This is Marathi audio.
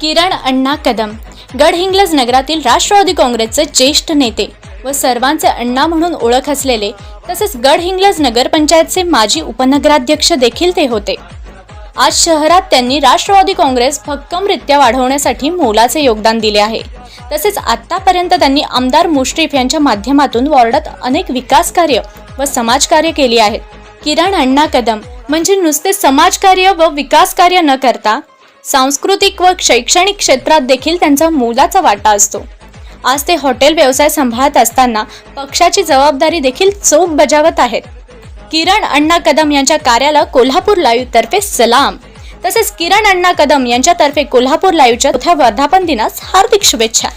किरण अण्णा कदम. गडहिंग्लज नगरातील राष्ट्रवादी काँग्रेसचे ज्येष्ठ नेते व सर्वांचे अण्णा म्हणून ओळख असलेले तसेच गडहिंग्लज नगरपंचायतचे माजी उपनगराध्यक्ष देखील ते होते. आज शहरात त्यांनी राष्ट्रवादी काँग्रेस भक्कमरित्या वाढवण्यासाठी मोलाचे योगदान दिले आहे. तसेच आत्तापर्यंत त्यांनी आमदार मुश्रीफ यांच्या माध्यमातून वॉर्डात अनेक विकास कार्य व समाजकार्य केली आहेत. किरण अण्णा कदम म्हणजे नुसते समाजकार्य व विकास कार्य न करता सांस्कृतिक व शैक्षणिक क्षेत्रात देखील त्यांचा मोलाचा वाटा असतो. आज ते हॉटेल व्यवसाय सांभाळत असताना पक्षाची जबाबदारी देखील चोख बजावत आहेत. किरण अण्णा कदम यांच्या कार्याला कोल्हापूर लाईव्ह तर्फे सलाम. तसेच किरण अण्णा कदम यांच्यातर्फे कोल्हापूर लाईव्हच्या चौथ्या वर्धापन दिनास हार्दिक शुभेच्छा.